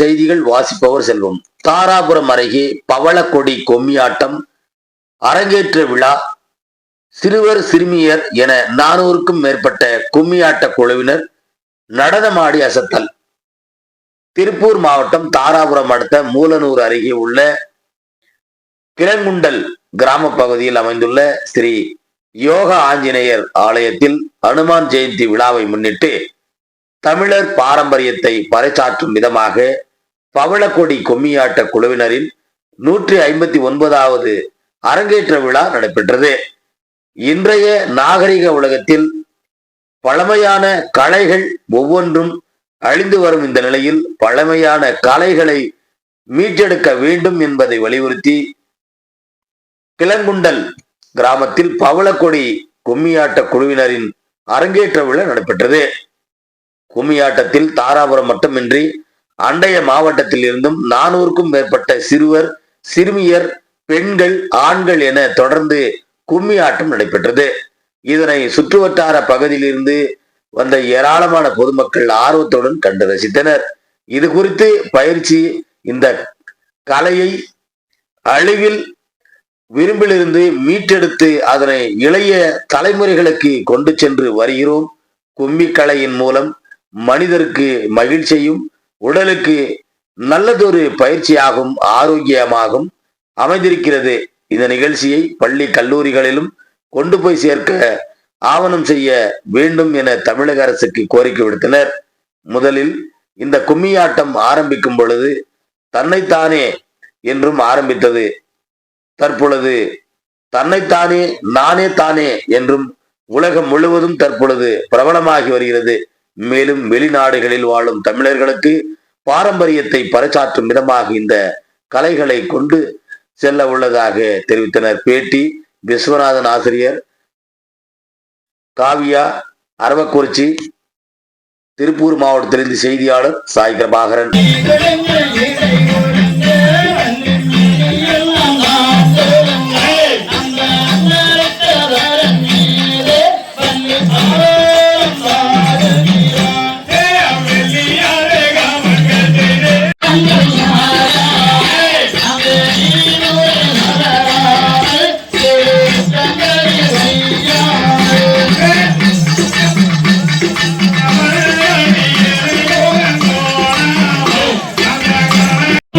செய்திகள் வாசிப்பவர் செல்வம். தாராபுரம் அருகே பவளக்கொடி கொம்மியாட்டம் அரங்கேற்ற விழா சிறுவர் சிறுமியர் என நானூறுக்கும் மேற்பட்ட கும்மியாட்ட குழுவினர் நடனமாடி அசத்தல். திருப்பூர் மாவட்டம் தாராபுரம் அடுத்த மூலனூர் அருகே உள்ள கிளங்குண்டல் கிராம பகுதியில் அமைந்துள்ள ஸ்ரீ யோக ஆஞ்சநேயர் ஆலயத்தில் அனுமான் ஜெயந்தி விழாவை முன்னிட்டு தமிழர் பாரம்பரியத்தை பறைசாற்றும் விதமாக பவளக்கொடி கொம்மியாட்ட குழுவினரின் நூற்றி ஐம்பத்தி ஒன்பதாவது அரங்கேற்ற விழா நடைபெற்றது. இன்றைய நாகரிக உலகத்தில் பழமையான கலைகள் ஒவ்வொன்றும் அழிந்து வரும் இந்த நிலையில் பழமையான கலைகளை மீட்டெடுக்க வேண்டும் என்பதை வலியுறுத்தி கிளங்குண்டல் கிராமத்தில் பவளக்கொடி கும்மியாட்ட குழுவினரின் அரங்கேற்ற விழா நடைபெற்றது. கும்மியாட்டத்தில் தாராபுரம் மட்டுமின்றி அண்டைய மாவட்டத்தில் இருந்தும் நானூறுக்கும் மேற்பட்ட சிறுவர் சிறுமியர் பெண்கள் ஆண்கள் என தொடர்ந்து கும்மி ஆட்டம் நடைபெற்றது. இதனை சுற்றுவட்டார பகுதியிலிருந்து வந்த ஏராளமான பொதுமக்கள் ஆர்வத்துடன் கண்டு ரசித்தனர். இது குறித்து பயிற்சி இந்த கலையை அழிவில் விரும்பிலிருந்து மீட்டெடுத்து அதனை இளைய தலைமுறைகளுக்கு கொண்டு சென்று வருகிறோம். கும்மி கலையின் மூலம் மனிதருக்கு மகிழ்ச்சியும் உடலுக்கு நல்லதொரு பயிற்சியாகும் ஆரோக்கியமாகும் அமைந்திருக்கிறது. இந்த நிகழ்ச்சியை பள்ளி கல்லூரிகளிலும் கொண்டு போய் சேர்க்க ஆவணம் செய்ய வேண்டும் என தமிழக அரசுக்கு கோரிக்கை விடுத்தனர். முதலில் இந்த கும்மியாட்டம் ஆரம்பிக்கும் பொழுது தன்னைத்தானே என்றும் ஆரம்பித்தது. தற்பொழுது தன்னைத்தானே நானே தானே என்றும் உலகம் முழுவதும் தற்பொழுது பிரபலமாகி வருகிறது. மேலும் வெளிநாடுகளில் வாழும் தமிழர்களுக்கு பாரம்பரியத்தை பறைசாற்றும் விதமாக இந்த கலைகளை கொண்டு செல்ல உள்ளதாக தெரிவித்தனர். பேட்டி விஸ்வநாதன் ஆசிரியர் காவியா அரவக்குறிச்சி திருப்பூர் மாவட்டத்திலிருந்து செய்தியாளர் சாய் பிரபாகரன்.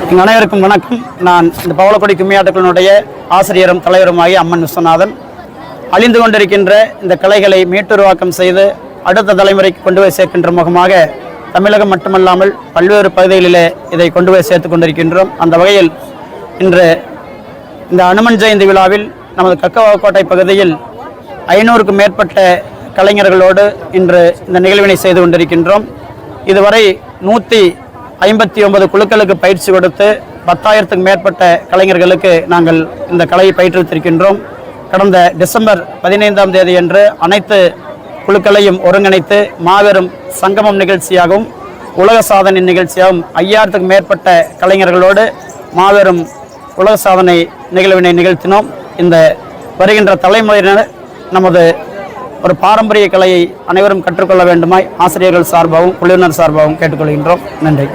எங்கள் அனைவருக்கும் வணக்கம். நான் இந்த பவளக்கொடி கும்மியாட்டக்களினுடைய ஆசிரியரும் தலைவருமாகிய அம்மன் விஸ்வநாதன். அழிந்து கொண்டிருக்கின்ற இந்த கலைகளை மீட்டுருவாக்கம் செய்து அடுத்த தலைமுறைக்கு கொண்டு போய் சேர்க்கின்ற முகமாக தமிழகம் மட்டுமல்லாமல் பல்வேறு பகுதிகளிலே இதை கொண்டு போய் சேர்த்து கொண்டிருக்கின்றோம். அந்த வகையில் இன்று இந்த அனுமன் ஜெயந்தி விழாவில் நமது கக்கவாக்கோட்டை பகுதியில் ஐநூறுக்கும் மேற்பட்ட கலைஞர்களோடு இன்று இந்த நிகழ்வினை செய்து கொண்டிருக்கின்றோம். இதுவரை நூற்றி ஐம்பத்தி ஒன்பது குழுக்களுக்கு பயிற்சி கொடுத்து பத்தாயிரத்துக்கும் மேற்பட்ட கலைஞர்களுக்கு நாங்கள் இந்த கலையை பயிற்றுவித்திருக்கின்றோம். கடந்த டிசம்பர் பதினைந்தாம் தேதி அன்று அனைத்து குழுக்களையும் ஒருங்கிணைத்து மாபெரும் சங்கமம் நிகழ்ச்சியாகவும் உலக சாதனை நிகழ்ச்சியாகவும் ஐயாயிரத்துக்கும் மேற்பட்ட கலைஞர்களோடு மாபெரும் உலக சாதனை நிகழ்வினை நிகழ்த்தினோம். இந்த வருகின்ற தலைமுறையினர் நமது ஒரு பாரம்பரிய கலையை அனைவரும் கற்றுக்கொள்ள வேண்டுமாய் ஆசிரியர்கள் சார்பாகவும் குழுவினர் சார்பாகவும் கேட்டுக்கொள்கின்றோம். நன்றி.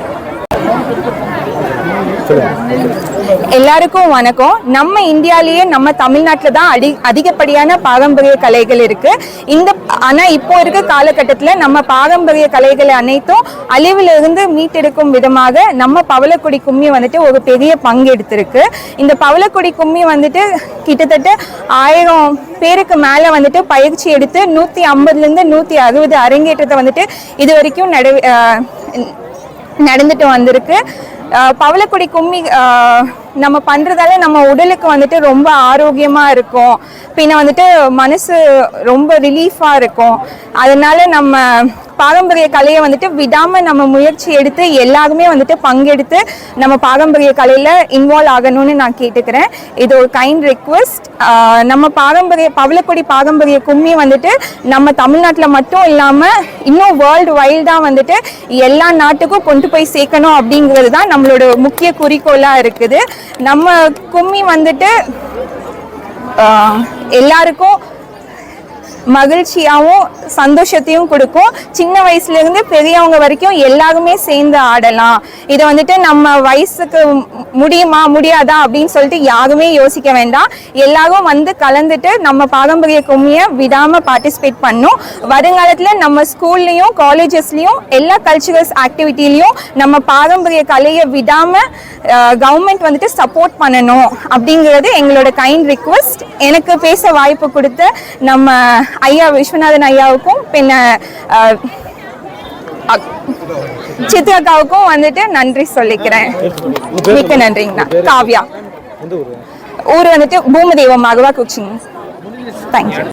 எல்லாருக்கும் வணக்கம். நம்ம இந்தியாலேயே நம்ம தமிழ்நாட்டில் தான் அடி அதிகப்படியான பாரம்பரிய கலைகள் இருக்கு. இந்த ஆனால் இப்போ இருக்க காலகட்டத்தில் நம்ம பாரம்பரிய கலைகளை அனைத்தும் அழிவில் இருந்து மீட்டெடுக்கும் விதமாக நம்ம பவளக்குடி கும்மி வந்துட்டு ஒரு பெரிய பங்கு எடுத்திருக்கு. இந்த பவளக்குடி கும்மி வந்துட்டு கிட்டத்தட்ட ஆயிரம் பேருக்கு மேலே வந்துட்டு பயிற்சி எடுத்து நூற்றி ஐம்பதுலேருந்து நூற்றி அறுபது அரங்கேற்றத்தை வந்துட்டு இது வரைக்கும் நட நடந்துட்டு வந்திருக்கு. பவளக்குடி கும்மி நம்ம பண்ணுறதால நம்ம உடலுக்கு வந்துட்டு ரொம்ப ஆரோக்கியமாக இருக்கும். பின்ன வந்துட்டு மனசு ரொம்ப ரிலீஃபாக இருக்கும். அதனால நம்ம பாரம்பரிய கலையை வந்துட்டு விடாம நம்ம முயற்சி எடுத்து எல்லாருமே வந்துட்டு பங்கெடுத்து நம்ம பாரம்பரிய கலையில இன்வால்வ் ஆகணும்னு நான் கேட்டுக்கிறேன். இது ஒரு கைண்ட் ரெக்வஸ்ட் நம்ம பாரம்பரிய பவளக்குடி பாரம்பரிய கும்மி வந்துட்டு நம்ம தமிழ்நாட்டில் மட்டும் இல்லாம இன்னும் வேர்ல்டு வைல்டாக வந்துட்டு எல்லா நாட்டுக்கும் கொண்டு போய் சேர்க்கணும் அப்படிங்கிறது தான் நம்மளோட முக்கிய குறிக்கோளா இருக்குது. நம்ம கும்மி வந்துட்டு எல்லாருக்கும் மகிழ்ச்சியாகவும் சந்தோஷத்தையும் கொடுக்கும். சின்ன வயசுலேருந்து பெரியவங்க வரைக்கும் எல்லாருமே சேர்ந்து ஆடலாம். இதை வந்துட்டு நம்ம வயசுக்கு முடியுமா முடியாதா அப்படின்னு சொல்லிட்டு யாருமே யோசிக்க வேண்டாம். எல்லாரும் வந்து கலந்துட்டு நம்ம பாரம்பரிய கும்மியை விடாமல் பார்ட்டிசிபேட் பண்ணும். வருங்காலத்தில் நம்ம ஸ்கூல்லையும் காலேஜஸ்லையும் எல்லா கல்ச்சுரல்ஸ் ஆக்டிவிட்டிலையும் நம்ம பாரம்பரிய கலையை விடாமல் கவர்மெண்ட் வந்துட்டு சப்போர்ட் பண்ணணும் அப்படிங்கிறது எங்களோட கைண்ட் ரிக்வெஸ்ட் எனக்கு பேச வாய்ப்பு கொடுத்த நம்ம ஐயா விஸ்வநாதன் ஐயாவுக்கும் பின்ன சித்ராக்காவுக்கும் வந்துட்டு நன்றி சொல்லிக்கிறேன். மிக்க நன்றிங்கண்ணா. காவ்யா. ஊர்? வந்துட்டு பூமதேவம் மகவா குச்சிங். தேங்க்யூ